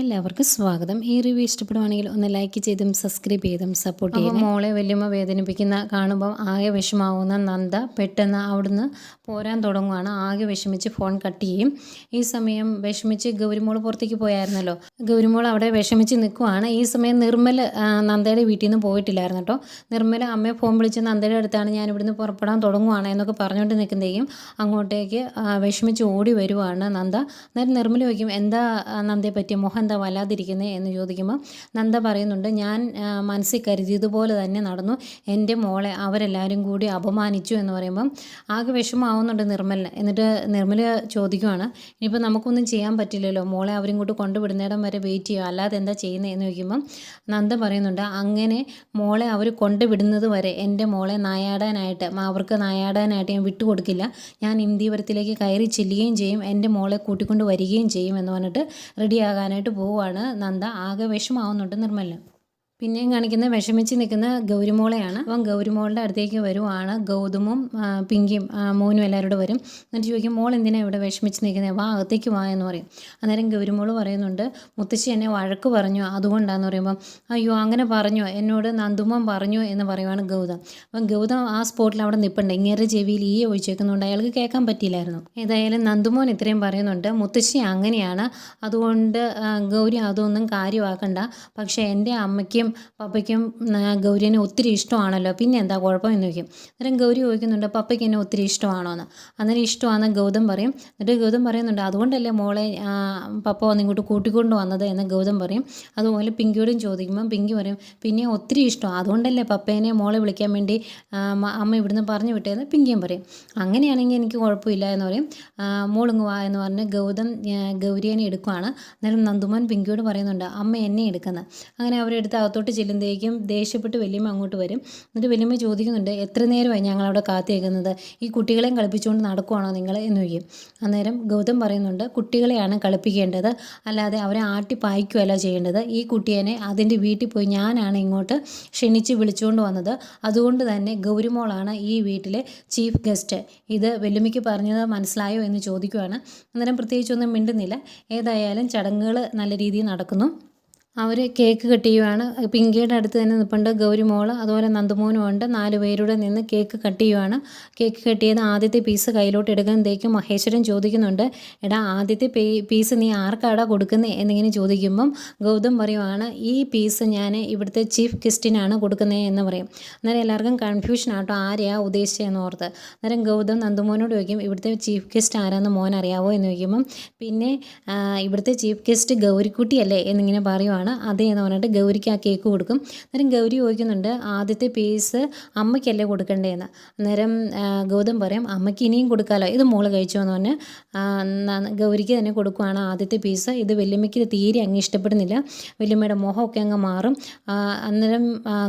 എല്ലാവർക്കും സ്വാഗതം. ഈ റിവ്യൂ ഇഷ്ടപ്പെടുവാണെങ്കിൽ ഒന്ന് ലൈക്ക് ചെയ്തും സബ്സ്ക്രൈബ് ചെയ്തും സപ്പോർട്ട് ചെയ്യും മോളെ വല്യമ്മ വേദനിപ്പിക്കുന്ന കാണുമ്പം ആകെ വിഷമാവുന്ന നന്ദ പെട്ടെന്ന് അവിടുന്ന് പോരാൻ തുടങ്ങുകയാണ് ആകെ വിഷമിച്ച് ഫോൺ കട്ട് ചെയ്യും. ഈ സമയം വിഷമിച്ച് ഗൗരിമോൾ പുറത്തേക്ക് പോയായിരുന്നല്ലോ. ഗൗരിമോൾ അവിടെ വിഷമിച്ച് നിൽക്കുവാണ് ഈ സമയം നിർമ്മൽ നന്ദയുടെ വീട്ടിൽ നിന്ന് പോയിട്ടില്ലായിരുന്നു കേട്ടോ. നിർമ്മൽ അമ്മയെ ഫോൺ വിളിച്ച് നന്ദയുടെ അടുത്താണ് ഞാൻ ഇവിടുന്ന് പുറപ്പെടാൻ തുടങ്ങുവാണ് എന്നൊക്കെ പറഞ്ഞുകൊണ്ട് നിൽക്കുന്നതേക്കും അങ്ങോട്ടേക്ക് വിഷമിച്ച് ഓടി വരുവാണ് നന്ദ. അന്നേരം നിർമ്മല ചോദിക്കും എന്താ നന്ദയെ പറ്റിയ മുഖം എന്താ വല്ലാതിരിക്കുന്നത് എന്ന് ചോദിക്കുമ്പോൾ നന്ദ പറയുന്നുണ്ട് ഞാൻ മനസ്സിൽ കരുതിയതുപോലെ തന്നെ നടന്നു. എന്റെ മോളെ അവരെല്ലാവരും കൂടി അപമാനിച്ചു എന്ന് പറയുമ്പം ആകെ വിഷമാവുന്നുണ്ട് നിർമ്മലിന് എന്നിട്ട് നിർമ്മല ചോദിക്കുവാണ് ഇനിയിപ്പോൾ നമുക്കൊന്നും ചെയ്യാൻ പറ്റില്ലല്ലോ. മോളെ അവരിങ്ങോട്ട് കൊണ്ടുവിടുന്നിടം വരെ വെയിറ്റ് ചെയ്യുക. അല്ലാതെ എന്താ ചെയ്യുന്നത് എന്ന് ചോദിക്കുമ്പം നന്ദ പറയുന്നുണ്ട് അങ്ങനെ മോളെ അവർ കൊണ്ടുവിടുന്നത് വരെ എന്റെ മോളെ നായാടാനായിട്ട് അവർക്ക് നായാടാനായിട്ട് ഞാൻ വിട്ടുകൊടുക്കില്ല. ഞാൻ ഇന്ത്യവരത്തിലേക്ക് കയറി ചെല്ലുകയും ചെയ്യും. എന്റെ മോളെ കൂട്ടിക്കൊണ്ട് വരികയും ചെയ്യും എന്ന് പറഞ്ഞിട്ട് റെഡിയാകാനായിട്ട് പോവുകയാണ് നന്ദ. ആകെ വിഷമാവുന്നുണ്ട് നിർമ്മല പിന്നെയും കാണിക്കുന്ന വിഷമിച്ച് നിൽക്കുന്ന ഗൗരിമോളെയാണ്. അപ്പം ഗൗരിമോളുടെ അടുത്തേക്ക് വരുവാണ്. ഗൗതമും പിങ്കിയും മോനും എല്ലാവരോടും വരും. എന്നിട്ട് ചോദിക്കും മോൾ എന്തിനാണ് ഇവിടെ വിഷമിച്ച് നിൽക്കുന്നത് വാ അകത്തേക്ക് വാ എന്ന് പറയും. അന്നേരം ഗൗരിമോൾ പറയുന്നുണ്ട് മുത്തശ്ശി എന്നെ വഴക്ക് പറഞ്ഞു. അതുകൊണ്ടാന്ന് പറയുമ്പം അയ്യോ അങ്ങനെ പറഞ്ഞു. എന്നോട് നന്ദുമോൻ പറഞ്ഞു എന്ന് പറയുവാണ് ഗൗതം. അപ്പം ഗൗതം ആ സ്പോട്ടിൽ അവിടെ നിൽപ്പുണ്ട് ഇങ്ങേറെ ചെവിയിൽ ഈ ഒഴിച്ചേക്കുന്നുണ്ട് അയാൾക്ക് കേൾക്കാൻ പറ്റിയില്ലായിരുന്നു. ഏതായാലും നന്ദുമോൻ ഇത്രയും പറയുന്നുണ്ട് മുത്തശ്ശി അങ്ങനെയാണ്. അതുകൊണ്ട് ഗൗരി അതൊന്നും കാര്യമാക്കണ്ട. പക്ഷേ എന്റെ അമ്മയ്ക്കും പപ്പയ്ക്കും ആ, ഗൗരിനെ ഒത്തിരി ഇഷ്ടമാണല്ലോ. പിന്നെ എന്താ കുഴപ്പം എന്ന് ചോദിക്കും. അന്നേരം ഗൗരി ചോദിക്കുന്നുണ്ട് പപ്പയ്ക്ക് എന്നെ ഒത്തിരി ഇഷ്ടമാണോ എന്ന് അന്നേരം ഇഷ്ടമാണെന്ന് ഗൗതം പറയും. എന്നിട്ട് ഗൗതം പറയുന്നുണ്ട് അതുകൊണ്ടല്ലേ മോളെ പപ്പ വന്ന് ഇങ്ങോട്ട് കൂട്ടിക്കൊണ്ട് വന്നത്? എന്ന് ഗൗതം പറയും. അതുപോലെ പിങ്കിയോടും ചോദിക്കുമ്പം പിങ്കി പറയും പിന്നെ ഒത്തിരി ഇഷ്ടം. അതുകൊണ്ടല്ലേ പപ്പേനെ മോളെ വിളിക്കാൻ വേണ്ടി അമ്മ ഇവിടുന്ന് പറഞ്ഞു വിട്ടേന്ന്? പിങ്കിയും പറയും. അങ്ങനെയാണെങ്കിൽ എനിക്ക് കുഴപ്പമില്ല എന്ന് പറയും. മോളിങ് വാ എന്ന് പറഞ്ഞ് ഗൗതം ഗൗരിയനെ എടുക്കുവാണ്. അന്നേരം നന്ദുമോൻ പിങ്കിയോട് പറയുന്നുണ്ട് അമ്മ എന്നെ എടുക്കുന്നത് അങ്ങനെ അവരെടുത്ത് അകത്തോട്ട് ചെല്ലുമ്പോഴേക്കും ദേഷ്യപ്പെട്ട് വലിയമ്മ അങ്ങോട്ട് വരും. എന്നിട്ട് വലിയമ്മ ചോദിക്കുന്നുണ്ട് എത്ര നേരമായി ഞങ്ങളവിടെ കാത്തിരിക്കുന്നത് ഈ കുട്ടികളെയും കളിപ്പിച്ചുകൊണ്ട് നടക്കുവാണോ നിങ്ങൾ? എന്ന് ചോദിക്കും. അന്നേരം ഗൗതം പറയുന്നുണ്ട് കുട്ടികളെയാണ് കളിപ്പിക്കേണ്ടത്. അല്ലാതെ അവരെ ആട്ടി പായിക്കുകയല്ല ചെയ്യേണ്ടത്. ഈ കുട്ടിയെ അതിന്റെ വീട്ടിൽ പോയി ഞാനാണ് ഇങ്ങോട്ട് ക്ഷണിച്ച് വിളിച്ചുകൊണ്ട് വന്നത്. അതുകൊണ്ട് തന്നെ ഗൗരിമോളാണ് ഈ വീട്ടിലെ ചീഫ് ഗസ്റ്റ്. ഇത് വെല്ലുമിക്ക് പറഞ്ഞത് മനസ്സിലായോ എന്ന് ചോദിക്കുവാണ്. അന്നേരം പ്രത്യേകിച്ചൊന്നും മിണ്ടുന്നില്ല. ഏതായാലും ചടങ്ങുകൾ നല്ല രീതിയിൽ നടക്കുന്നു. അവർ കേക്ക് കട്ട് ചെയ്യുവാണ് പിങ്കിയുടെ അടുത്ത് തന്നെ നിൽപ്പുണ്ട് ഗൗരിമോൾ അതുപോലെ നന്ദമോനും ഉണ്ട്. നാല് പേരുടെ നിന്ന് കേക്ക് കട്ട് ചെയ്യുവാണ് കേക്ക് കട്ട് ചെയ്ത് ആദ്യത്തെ പീസ് കയ്യിലോട്ട് എടുക്കുമ്പോഴത്തേക്കും മഹേശ്വരൻ ചോദിക്കുന്നുണ്ട്. എടാ ആദ്യത്തെ പീസ് നീ ആർക്കാടാ കൊടുക്കുന്നത് എന്നിങ്ങനെ ചോദിക്കുമ്പം ഗൗതം പറയുവാണ് ഈ പീസ് ഞാൻ ഇവിടുത്തെ ചീഫ് ഗസ്റ്റിനാണ് കൊടുക്കുന്നത് എന്ന് പറയും. അന്നേരം എല്ലാവർക്കും കൺഫ്യൂഷൻ ആട്ടോ ആരെയാ ഉദ്ദേശിച്ചതെന്ന് ഓർത്ത്. അന്നേരം ഗൗതം നന്ദമോനോട് ചോദിക്കും ഇവിടുത്തെ ചീഫ് ഗസ്റ്റ് ആരാന്ന് മോൻ അറിയാവോ എന്ന് ചോദിക്കുമ്പം പിന്നെ ഇവിടുത്തെ ചീഫ് ഗസ്റ്റ് ഗൗരിക്കുട്ടിയല്ലേ? എന്നിങ്ങനെ പറയുവാണ്. അതേ എന്ന് പറഞ്ഞിട്ട് ഗൗരിക്ക് ആ കേക്ക് കൊടുക്കും. അന്നേരം ഗൗരി ചോദിക്കുന്നുണ്ട് ആദ്യത്തെ പീസ് അമ്മയ്ക്കല്ലേ കൊടുക്കണ്ടേന്ന്? അന്നേരം ഗൗതം പറയും അമ്മയ്ക്ക് ഇനിയും കൊടുക്കാമല്ലോ ഇത് മോൾ കഴിച്ചു? എന്ന് പറഞ്ഞ് ഗൗരിക്ക് തന്നെ കൊടുക്കുവാണ് ആദ്യത്തെ പീസ് ഇത് വല്യമ്മയ്ക്ക് തീരെ അങ്ങ് ഇഷ്ടപ്പെടുന്നില്ല. വല്യമ്മയുടെ മുഖമൊക്കെ അങ്ങ് മാറും. അന്നേരം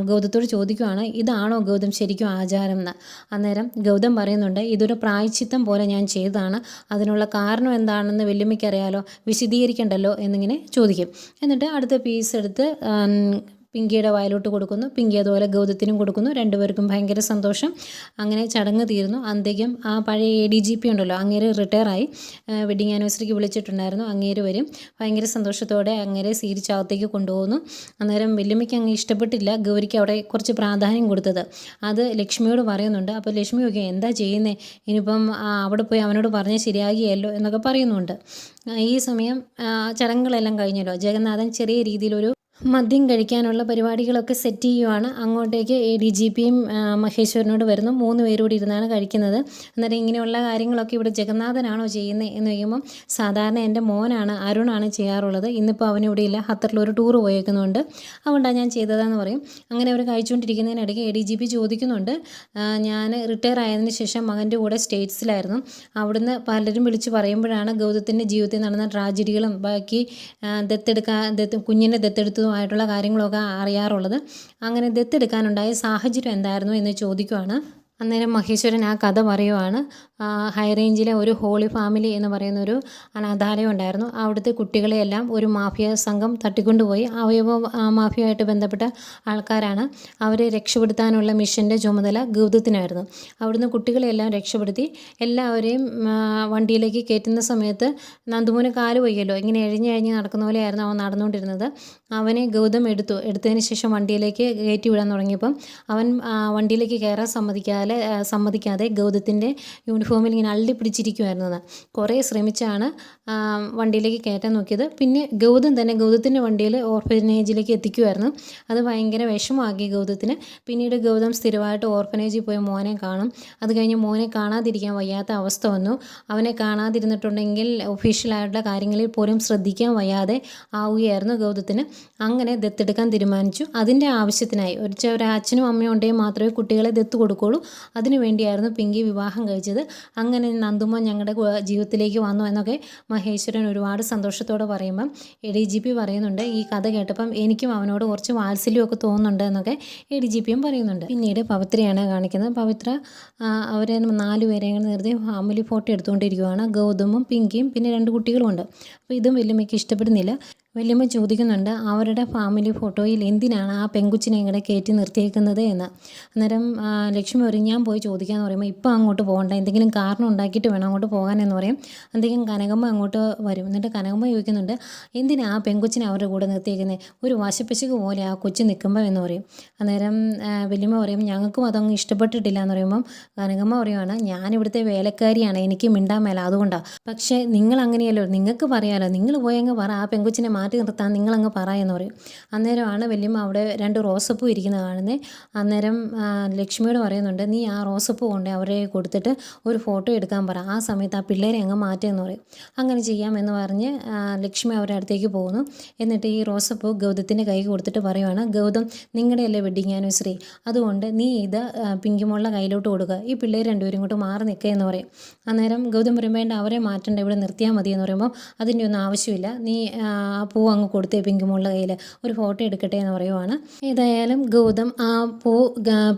ഗൗതത്തോട് ചോദിക്കുവാണ് ഇതാണോ ഗൗതം ശരിക്കും ആചാരം? എന്ന്. അന്നേരം ഗൗതം പറയുന്നുണ്ട് ഇതൊരു പ്രായച്ചിത്തം പോലെ ഞാൻ ചെയ്തതാണ്. അതിനുള്ള കാരണം എന്താണെന്ന് വല്യമ്മയ്ക്ക് അറിയാലോ. വിശദീകരിക്കണ്ടല്ലോ? എന്നിങ്ങനെ ചോദിക്കും. എന്നിട്ട് അടുത്ത പീസ് എടുത്ത് പിങ്കിയുടെ വായിലോട്ട് കൊടുക്കുന്നു. പിങ്കി അതുപോലെ ഗൗതത്തിനും കൊടുക്കുന്നു. രണ്ടുപേർക്കും ഭയങ്കര സന്തോഷം. അങ്ങനെ ചടങ്ങ് തീർന്നു അന്തേക്കും ആ പഴയ എ ഡി ജി പി ഉണ്ടല്ലോ അങ്ങേര് റിട്ടയർ ആയി വെഡിങ് ആനിവേഴ്സറിക്ക് വിളിച്ചിട്ടുണ്ടായിരുന്നു. അങ്ങേര് വരും. ഭയങ്കര സന്തോഷത്തോടെ അങ്ങേരെ സ്വീകരിച്ചകത്തേക്ക് കൊണ്ടുപോകുന്നു. അന്നേരം വല്യമ്മയ്ക്ക് അങ്ങ് ഇഷ്ടപ്പെട്ടില്ല ഗൗരിക്ക് അവിടെ കുറച്ച് പ്രാധാന്യം കൊടുത്തത്. അത് ലക്ഷ്മിയോട് പറയുന്നുണ്ട്. അപ്പോൾ ലക്ഷ്മി ഒക്കെ എന്താ ചെയ്യുന്നത് ഇനിയിപ്പം അവിടെ പോയി അവനോട് പറഞ്ഞാൽ ശരിയാകിയല്ലോ എന്നൊക്കെ പറയുന്നുണ്ട്. ഈ സമയം ചടങ്ങുകളെല്ലാം കഴിഞ്ഞല്ലോ. ജഗന്നാഥൻ ചെറിയ രീതിയിലൊരു മദ്യം കഴിക്കാനുള്ള പരിപാടികളൊക്കെ സെറ്റ് ചെയ്യുവാണ്. അങ്ങോട്ടേക്ക് എ ഡി ജി പിയും മഹേശ്വരനോട് വരുന്നു. മൂന്ന് പേരോട് ഇരുന്നാണ് കഴിക്കുന്നത്. അന്നേരം ഇങ്ങനെയുള്ള കാര്യങ്ങളൊക്കെ ഇവിടെ ജഗന്നാഥനാണോ ചെയ്യുന്നത് എന്ന് ചോദിക്കുമ്പം സാധാരണ എന്റെ മോനാണ് അരുണാണ് ചെയ്യാറുള്ളത്. ഇന്നിപ്പോൾ അവൻ ഇല്ല ഖത്തറിൽ ഒരു ടൂർ പോയേക്കുന്നുണ്ട്. അതുകൊണ്ടാണ് ഞാൻ ചെയ്തതെന്ന് പറയും. അങ്ങനെ അവർ കഴിച്ചുകൊണ്ടിരിക്കുന്നതിനിടയ്ക്ക് എ ഡി ജി പി ചോദിക്കുന്നുണ്ട്. ഞാൻ റിട്ടയർ ആയതിനു ശേഷം മകന്റെ കൂടെ സ്റ്റേറ്റ്സിലായിരുന്നു അവിടുന്ന് പലരും വിളിച്ച് പറയുമ്പോഴാണ് ഗൗതത്തിന്റെ ജീവിതത്തിൽ നടന്ന ട്രാജഡികളും ബാക്കി ദത്തെടുക്കാൻ ദത്ത് കുഞ്ഞിനെ ദത്തെടുത്തതുമായിട്ടുള്ള കാര്യങ്ങളൊക്കെ അറിയാറുള്ളത്. അങ്ങനെ ദത്തെടുക്കാനുണ്ടായ സാഹചര്യം എന്തായിരുന്നു എന്ന് ചോദിക്കുവാണ്. അന്നേരം മഹേശ്വരൻ ആ കഥ പറയുവാണ്. ഹൈ റേഞ്ചിലെ ഒരു ഹോളി ഫാമിലി എന്ന് പറയുന്ന ഒരു അനാഥാലയം ഉണ്ടായിരുന്നു. അവിടുത്തെ കുട്ടികളെയെല്ലാം ഒരു മാഫിയ സംഘം തട്ടിക്കൊണ്ടുപോയി. അവയവ മാഫിയയുമായിട്ട് ബന്ധപ്പെട്ട ആൾക്കാരാണ്. അവരെ രക്ഷപ്പെടുത്താനുള്ള മിഷന്റെ ചുമതല ഗൗതത്തിനായിരുന്നു. അവിടുന്ന് കുട്ടികളെയെല്ലാം രക്ഷപ്പെടുത്തി. എല്ലാവരെയും വണ്ടിയിലേക്ക് കയറ്റുന്ന സമയത്ത് നന്ദുമോന് കാൽ പോയല്ലോ ഇങ്ങനെ എഴിഞ്ഞ് എഴിഞ്ഞ് നടക്കുന്ന പോലെയായിരുന്നു അവൻ നടന്നുകൊണ്ടിരുന്നത്. അവനെ ഗൗതം എടുത്തു. എടുത്തതിന് ശേഷം വണ്ടിയിലേക്ക് കയറ്റി വിടാൻ തുടങ്ങിയപ്പം അവൻ വണ്ടിയിലേക്ക് കയറാൻ സമ്മതിക്കാതെ ആ, സമ്മതിക്കാതെ ഗൗതത്തിന്റെ യൂണിഫോമിൽ ഇങ്ങനെ അള്ളി പിടിച്ചിരിക്കുമായിരുന്നത് കുറേ ശ്രമിച്ചാണ് വണ്ടിയിലേക്ക് കയറ്റാൻ നോക്കിയത്. പിന്നെ ഗൗതം തന്നെ ഗൗതത്തിന്റെ വണ്ടിയിൽ ഓർഫനേജിലേക്ക് എത്തിക്കുമായിരുന്നു അത് ഭയങ്കര വിഷമമാക്കി ഗൗതത്തിന്. പിന്നീട് ഗൗതം സ്ഥിരമായിട്ട് ഓർഫനേജിൽ പോയി മോനെ കാണും. അത് കഴിഞ്ഞ് മോനെ കാണാതിരിക്കാൻ വയ്യാത്ത അവസ്ഥ വന്നു. അവനെ കാണാതിരുന്നിട്ടുണ്ടെങ്കിൽ ഒഫീഷ്യലായിട്ടുള്ള കാര്യങ്ങളിൽ പോലും ശ്രദ്ധിക്കാൻ വയ്യാതെ ആവുകയായിരുന്നു ഗൗതത്തിന്. അങ്ങനെ ദത്തെടുക്കാൻ തീരുമാനിച്ചു. അതിന്റെ ആവശ്യത്തിനായി ഒരു അച്ഛനും അമ്മയും ഉണ്ടെങ്കിൽ മാത്രമേ കുട്ടികളെ ദത്ത് കൊടുക്കുകയുള്ളൂ. അതിനു വേണ്ടിയായിരുന്നു പിങ്കി വിവാഹം കഴിച്ചത്. അങ്ങനെ നന്ദുമോൻ ഞങ്ങളുടെ ജീവിതത്തിലേക്ക് വന്നു എന്നൊക്കെ മഹേശ്വരൻ ഒരുപാട് സന്തോഷത്തോടെ പറയുമ്പം എ ഡി ജി പി പറയുന്നുണ്ട്. ഈ കഥ കേട്ടപ്പം എനിക്കും അവനോട് കുറച്ച് വാത്സല്യമൊക്കെ തോന്നുന്നുണ്ട് എന്നൊക്കെ എ ഡി ജി പിയും പറയുന്നുണ്ട്. പിന്നീട് പവിത്രയാണ് കാണിക്കുന്നത്. പവിത്ര അവരെ നാല് പേരെ നിർത്തി ഫാമിലി ഫോട്ടോ എടുത്തുകൊണ്ടിരിക്കുകയാണ് ഗൗതമും പിങ്കിയും പിന്നെ രണ്ട് കുട്ടികളുമുണ്ട്. അപ്പോൾ ഇതും വല്യമ്മയ്ക്ക് ഇഷ്ടപ്പെടുന്നില്ല. വല്യമ്മ ചോദിക്കുന്നുണ്ട് അവരുടെ ഫാമിലി ഫോട്ടോയിൽ എന്തിനാണ് ആ പെങ്കുച്ചിനെ ഇങ്ങനെ കയറ്റി നിർത്തിയേക്കുന്നത് എന്ന്? അന്നേരം ലക്ഷ്മി പറയും ഞാൻ പോയി ചോദിക്കാമെന്ന് പറയുമ്പോൾ ഇപ്പം അങ്ങോട്ട് പോകണ്ട എന്തെങ്കിലും കാരണം ഉണ്ടാക്കിയിട്ട് വേണം അങ്ങോട്ട് പോകാനെന്ന് പറയും. എന്തെങ്കിലും കനകമ്മ അങ്ങോട്ട് വരും. എന്നിട്ട് കനകമ്മ ചോദിക്കുന്നുണ്ട് എന്തിനാ ആ പെങ്കുച്ചിനെ അവരുടെ കൂടെ നിർത്തിയേക്കുന്നത് ഒരു വശപ്പശക്ക് പോലെ ആ കൊച്ചു നിൽക്കുമ്പോൾ എന്ന് പറയും. അന്നേരം വല്യമ്മ പറയും ഞങ്ങൾക്കും അതങ്ങ് ഇഷ്ടപ്പെട്ടിട്ടില്ല എന്ന് പറയുമ്പം കനകമ്മ പറയുവാണ് ഞാൻ ഇവിടുത്തെ വേലക്കാരിയാണ് എനിക്ക് മിണ്ടാൻ മേല അതുകൊണ്ടാണ് പക്ഷേ നിങ്ങൾ അങ്ങനെയല്ലോ നിങ്ങൾക്ക് പറയാലോ നിങ്ങൾ പോയി അങ്ങ് പറ ആ പെങ്കുച്ചിനെ നിർത്താൻ നിങ്ങളങ്ങ് പറ എന്ന് പറയും. അന്നേരമാണ് വല്യമ്മ അവിടെ രണ്ട് റോസപ്പൂ ഇരിക്കുന്നത് കാണുന്നത് അന്നേരം ലക്ഷ്മിയോട് പറയുന്നുണ്ട് നീ ആ റോസപ്പൂ കൊണ്ട് അവരെ കൊടുത്തിട്ട് ഒരു ഫോട്ടോ എടുക്കാൻ പറ. ആ സമയത്ത് ആ പിള്ളേരെ അങ്ങ് മാറ്റുമെന്ന് പറയും. അങ്ങനെ ചെയ്യാമെന്ന് പറഞ്ഞ് ലക്ഷ്മി അവരുടെ അടുത്തേക്ക് പോകുന്നു. എന്നിട്ട് ഈ റോസപ്പൂ ഗൗതത്തിന്റെ കൈ കൊടുത്തിട്ട് പറയുവാണ് ഗൗതം നിങ്ങളുടെയല്ലേ വെഡിങ് ആനിവേഴ്സറി അതുകൊണ്ട് നീ ഇത് പിങ്കിമോളുടെ കയ്യിലോട്ട് കൊടുക്കുക ഈ പിള്ളേർ രണ്ടുപേരും ഇങ്ങോട്ട് മാറി നിൽക്കുക എന്ന് പറയും. അന്നേരം ഗൗതം പറയുമ്പോൾ അവരെ മാറ്റേണ്ട ഇവിടെ നിർത്തിയാൽ മതി എന്ന് പറയുമ്പോൾ അതിന്റെ ഒന്നും ആവശ്യമില്ല. നീ ആ പൂ അങ്ങ് കൊടുത്തേ പിങ്കിമോളുടെ കയ്യിൽ ഒരു ഫോട്ടോ എടുക്കട്ടെ എന്ന് പറയുവാണ്. ഏതായാലും ഗൗതം ആ പൂ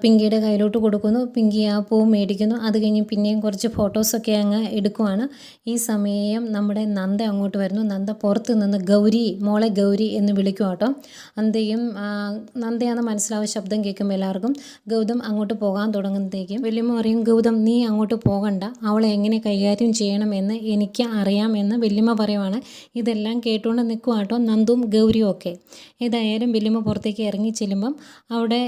പിങ്കിയുടെ കയ്യിലോട്ട് കൊടുക്കുന്നു. പിങ്കി ആ പൂ മേടിക്കുന്നു. അത് കഴിഞ്ഞ് പിന്നെയും കുറച്ച് ഫോട്ടോസൊക്കെ അങ്ങ് എടുക്കുവാണ്. ഈ സമയം നമ്മുടെ നന്ദ അങ്ങോട്ട് വരുന്നു. നന്ദ പുറത്ത് നിന്ന് ഗൗരി മോളെ ഗൗരി എന്ന് വിളിക്കും കേട്ടോ അന്തയും നന്ദയാണെന്ന് മനസ്സിലാവും ശബ്ദം കേൾക്കുമ്പോൾ എല്ലാവർക്കും ഗൗതം അങ്ങോട്ട് പോകാൻ തുടങ്ങുന്നതേക്കും. വല്യമ്മ പറയും ഗൗതം നീ അങ്ങോട്ട് പോകണ്ട. അവളെ എങ്ങനെ കൈകാര്യം ചെയ്യണമെന്ന് എനിക്ക് അറിയാമെന്ന് വല്യമ്മ പറയുവാണ്. ഇതെല്ലാം കേട്ടുകൊണ്ട് നിൽക്കുക കേട്ടോ നന്ദും ഗൗരിയും ഒക്കെ. ഏതായാലും വല്യമ്മ പുറത്തേക്ക് ഇറങ്ങി ചെല്ലുമ്പം അവിടെ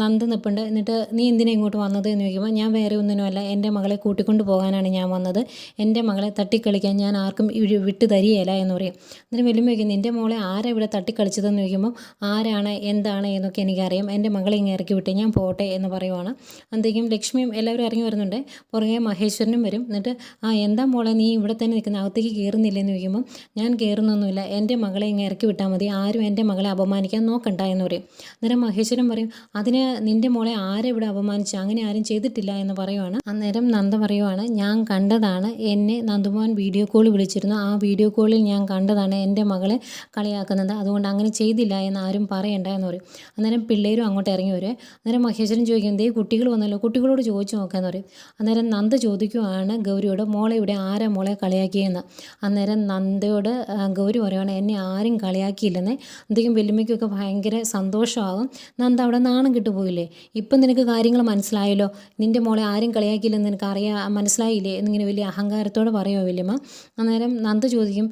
നന്ദ് നിൽപ്പുണ്ട് എന്നിട്ട് നീ എന്തിനാ ഇങ്ങോട്ട് വന്നത് എന്ന് ചോദിക്കുമ്പോൾ ഞാൻ വേറെ ഒന്നിനുമല്ല എന്റെ മകളെ കൂട്ടിക്കൊണ്ട് പോകാനാണ് ഞാൻ വന്നത്. എന്റെ മകളെ തട്ടിക്കളിക്കാൻ ഞാൻ ആർക്കും വിട്ട് തരികയില്ല എന്ന് പറയും. എന്നിട്ട് വല്യമ്മ ചോദിക്കും നിന്റെ മോളെ ആരാ ഇവിടെ തട്ടിക്കളിച്ചതെന്ന് ചോദിക്കുമ്പോൾ ആരാണ് എന്താണ്? എന്നൊക്കെ എനിക്കറിയാം. എന്റെ മകളെ ഇങ്ങനെ ഇറക്കി വിട്ട് ഞാൻ പോട്ടെ എന്ന് പറയുവാണ്. അന്തേക്കും ലക്ഷ്മിയും എല്ലാവരും ഇറങ്ങി വരുന്നുണ്ട്. പുറകെ മഹേശ്വരനും വരും. എന്നിട്ട് ആ എന്താ മോളെ നീ ഇവിടെ തന്നെ നിൽക്കുന്ന? അകത്തേക്ക് കയറുന്നില്ലെന്ന് ചോദിക്കുമ്പോൾ ഞാൻ കയറുന്നൊന്നുമില്ല. എന്റെ മകളെ ഇങ്ങനെ ഇറക്കി വിട്ടാൽ മതി. ആരും എന്റെ മകളെ അപമാനിക്കാൻ നോക്കണ്ട എന്ന് പറയും. അന്നേരം മഹേശ്വരൻ പറയും അതിന് നിന്റെ മോളെ ആരെ ഇവിടെ അപമാനിച്ചു? അങ്ങനെ ആരും ചെയ്തിട്ടില്ല എന്ന് പറയുവാണ്. അന്നേരം നന്ദ പറയുവാണ് ഞാൻ കണ്ടതാണ് എന്നെ നന്ദുമോൻ വീഡിയോ കോൾ വിളിച്ചിരുന്നു. ആ വീഡിയോ കോളിൽ ഞാൻ കണ്ടതാണ് എന്റെ മകളെ കളിയാക്കുന്നത്. അതുകൊണ്ട് അങ്ങനെ ചെയ്തില്ല എന്ന് ആരും പറയണ്ട എന്ന് പറയും. അന്നേരം പിള്ളേരും അങ്ങോട്ട് ഇറങ്ങി വരെ. അന്നേരം മഹേശ്വരൻ ചോദിക്കും ദേ കുട്ടികൾ വന്നല്ലോ. കുട്ടികളോട് ചോദിച്ചു നോക്കാന്ന് പറയും. അന്നേരം നന്ദ ചോദിക്കുവാണ് ഗൗരിയോട് മോളെ ഇവിടെ ആരാ മോളെ കളിയാക്കിയെന്ന്? അന്നേരം നന്ദയോട് ഗൗരി പറയുവാണ് എന്നെ ആരും കളിയാക്കിയില്ലെന്നേ. എന്തെങ്കിലും വെല്ലുമ്മയ്ക്കൊക്കെ ഭയങ്കര സന്തോഷമാകും. നന്ദ അവിടെ നാണം കിട്ടുപോയില്ലേ? ഇപ്പം നിനക്ക് കാര്യങ്ങൾ മനസ്സിലായല്ലോ? നിന്റെ മോളെ ആരും കളിയാക്കിയില്ലെന്ന് നിനക്ക് അറിയാ മനസ്സിലായില്ലേ? എന്നിങ്ങനെ വലിയ അഹങ്കാരത്തോടെ പറയുമോ വല്യമ്മ. അന്നേരം നന്ദ ചോദിക്കും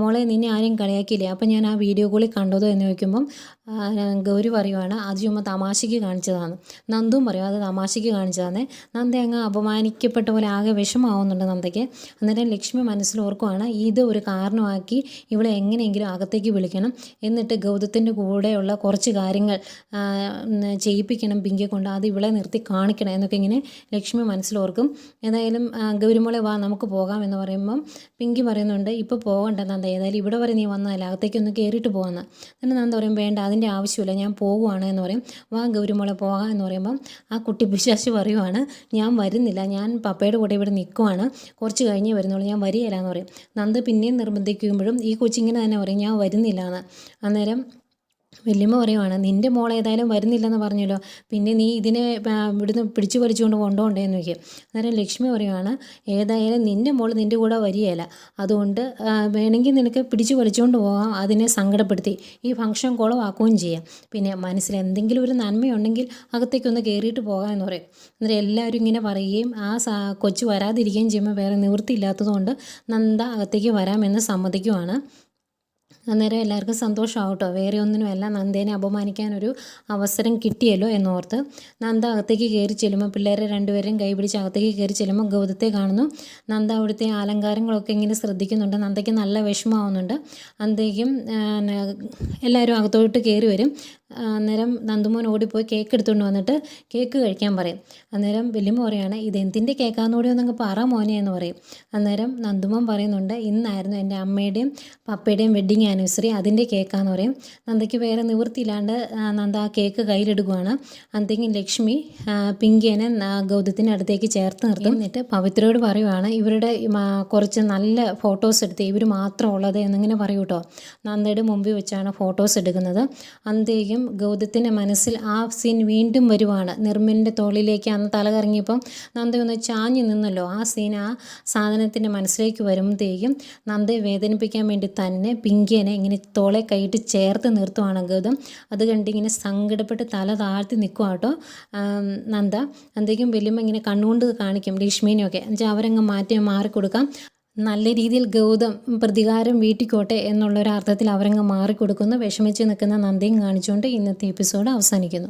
മോളെ നിന്നെ ആരും കളിയാക്കിയില്ലേ? അപ്പം ഞാൻ ആ വീഡിയോ കോളിൽ കണ്ടതോ? എന്ന് ചോദിക്കുമ്പം ഗൗരി പറയുവാണ് അത് ചുമ്മാ തമാശയ്ക്ക് കാണിച്ചതാണ്. നന്ദും പറയും അത് തമാശയ്ക്ക് കാണിച്ചതാണ് നന്ദ അങ്ങ് അപമാനിക്കപ്പെട്ട പോലെ ആകെ വിഷമാവുന്നുണ്ട് നന്ദയ്ക്ക്. അന്നേരം ലക്ഷ്മി മനസ്സിൽ ഓർക്കുവാണ് ഇത് ഒരു കാരണമാക്കി ഇവളെ എങ്ങനെയെങ്കിലും അകത്തേക്ക് വിളിക്കണം. എന്നിട്ട് ഗൗതത്തിന്റെ കൂടെയുള്ള കുറച്ച് കാര്യങ്ങൾ ചെയ്യിപ്പിക്കണം പിങ്കെ കൊണ്ട് അത് ഇവളെ നിർത്തി കാണിക്കണം എന്നൊക്കെ ഇങ്ങനെ ലക്ഷ്മി മനസ്സിലോർക്കും ഏതായാലും ആ, ഗൗരിമോളെ വാ നമുക്ക് പോകാം എന്ന് പറയുമ്പം പിങ്കി പറയുന്നുണ്ട് ഇപ്പോൾ പോകണ്ട നന്ദ ഏതായാലും ഇവിടെ വരെ നീ വന്നതല്ല അകത്തേക്ക് ഒന്ന് കയറിയിട്ട് പോകാമെന്ന് എന്നിട്ട് നന്ദ പറയും വേണ്ട അതിന്റെ ആവശ്യമില്ല ഞാൻ പോകുവാണ് എന്ന് പറയും. വാ ഗൗരിമോളെ പോകാം എന്ന് പറയുമ്പം ആ കുട്ടി പിശാശു പറയുവാണ് ഞാൻ വരുന്നില്ല ഞാൻ പപ്പയുടെ കൂടെ ഇവിടെ നിൽക്കുവാണ് കുറച്ച് കഴിഞ്ഞേ വരുന്നുള്ളൂ ഞാൻ വരികയില്ല എന്ന് പറയും. നന്ദ പിന്നെയും നിർബന്ധിക്കുമ്പോഴും ഈ കൊച്ചിങ്ങനെ തന്നെ പറയും ഞാൻ വരുന്നില്ല എന്ന്. അന്നേരം വല്യമ്മ പറയുവാണ് നിന്റെ മോൾ ഏതായാലും വരുന്നില്ലെന്ന് പറഞ്ഞല്ലോ പിന്നെ നീ ഇതിനെ ഇവിടുന്ന് പിടിച്ചു വലിച്ചുകൊണ്ട് കൊണ്ടുപോകണ്ടേന്ന് വയ്ക്കും അന്നേരം ലക്ഷ്മി പറയുവാണ് ഏതായാലും നിന്റെ മോൾ നിന്റെ കൂടെ വരികയില്ല. അതുകൊണ്ട് വേണമെങ്കിൽ നിനക്ക് പിടിച്ചു വലിച്ചുകൊണ്ട് പോകാം അതിനെ സങ്കടപ്പെടുത്തി ഈ ഫംഗ്ഷൻ കുളമാക്കുകയും ചെയ്യാം. പിന്നെ മനസ്സിൽ എന്തെങ്കിലും ഒരു നന്മയുണ്ടെങ്കിൽ അകത്തേക്കൊന്ന് കയറിയിട്ട് പോകാമെന്ന് പറയും. അന്നേരം എല്ലാവരും ഇങ്ങനെ പറയുകയും ആ കൊച്ചു വരാതിരിക്കുകയും ചെയ്യുമ്പോൾ വേറെ നിവൃത്തിയില്ലാത്തതുകൊണ്ട് നന്ദ അകത്തേക്ക് വരാമെന്ന് സമ്മതിക്കുവാണ്. അന്നേരം എല്ലാവർക്കും സന്തോഷമാവും കേട്ടോ വേറെ ഒന്നിനുമല്ല നന്ദേനെ അപമാനിക്കാനൊരു അവസരം കിട്ടിയല്ലോ എന്നോർത്ത്. നന്ദ അകത്തേക്ക് കയറി ചെല്ലുമ്പോൾ പിള്ളേരെ രണ്ടുപേരെയും കൈപിടിച്ച് അകത്തേക്ക് കയറി ചെല്ലുമ്പോൾ ഗൗതത്തെ കാണുന്നു. നന്ദ അവിടുത്തെ അലങ്കാരങ്ങളൊക്കെ ഇങ്ങനെ ശ്രദ്ധിക്കുന്നുണ്ട്. നന്ദയ്ക്ക് നല്ല വിഷമമാവുന്നുണ്ട്. അന്തേക്കും എല്ലാവരും അകത്തോട്ട് കയറി വരും. അന്നേരം നന്ദുമോൻ ഓടിപ്പോയി കേക്ക് എടുത്തുകൊണ്ട് വന്നിട്ട് കേക്ക് കഴിക്കാൻ പറയും. അന്നേരം വല്യമ്മ പറയാണ് ഇത് എന്തിന്റെ കേക്കാന്നൂടെ ഒന്നങ്ങ് പറ മോനെ എന്ന് പറയും. അന്നേരം നന്ദുമോൻ പറയുന്നുണ്ട് ഇന്നായിരുന്നു എന്റെ അമ്മയുടെയും പപ്പയുടെയും വെഡ്ഡിങ് ആനിവേഴ്സറി അതിന്റെ കേക്കാന്ന് പറയും. നന്ദയ്ക്ക് വേറെ നിവൃത്തിയില്ലാണ്ട് നന്ദ ആ കേക്ക് കയ്യിലെടുക്കുകയാണ് അന്തെങ്കിലും ലക്ഷ്മി പിങ്കിയനെ അടുത്തേക്ക് ചേർത്ത് നിർത്തും. എന്നിട്ട് പവിത്രയോട് പറയുവാണ് ഇവരുടെ കുറച്ച് നല്ല ഫോട്ടോസ് എടുത്ത് ഇവർ മാത്രം ഉള്ളത് എന്നിങ്ങനെ പറയൂട്ടോ. നന്ദയുടെ മുമ്പിൽ വെച്ചാണ് ഫോട്ടോസ് എടുക്കുന്നത്. അന്തേക്കും ഗൗതത്തിന്റെ മനസ്സിൽ ആ സീൻ വീണ്ടും വരുവാണ്. നിർമ്മലിന്റെ തോളിലേക്ക് അന്ന് തല കറങ്ങിയപ്പം നന്ദ ഒന്ന് ചാഞ്ഞു നിന്നല്ലോ. ആ സീൻ ആ സാധനത്തിന്റെ മനസ്സിലേക്ക് വരുമ്പോഴത്തേക്കും നന്ദയെ വേദനിപ്പിക്കാൻ വേണ്ടി തന്നെ പിങ്കിയനെ ഇങ്ങനെ തോളെ കൈയിട്ട് ചേർത്ത് നിർത്തുവാണ് ഗൗതം. അത് കണ്ടിങ്ങനെ സങ്കടപ്പെട്ട് തല താഴ്ത്തി നിൽക്കുക കേട്ടോ. നന്ദ എന്തേക്കും വലിയമ്മ ഇങ്ങനെ കണ്ണുകൊണ്ട് കാണിക്കും ലക്ഷ്മീനെയൊക്കെ. എന്നുവെച്ചാൽ അവരങ്ങ് മാറ്റി മാറിക്കൊടുക്കാം. നല്ല രീതിയിൽ ഗൗതം പ്രതികാരം വീട്ടിക്കോട്ടെ എന്നുള്ളൊരു അർത്ഥത്തിൽ അവരങ്ങ് മാറിക്കൊടുക്കുന്നു. വിഷമിച്ച് നിൽക്കുന്ന നന്ദിയും കാണിച്ചുകൊണ്ട് ഇന്നത്തെ എപ്പിസോഡ് അവസാനിക്കുന്നു.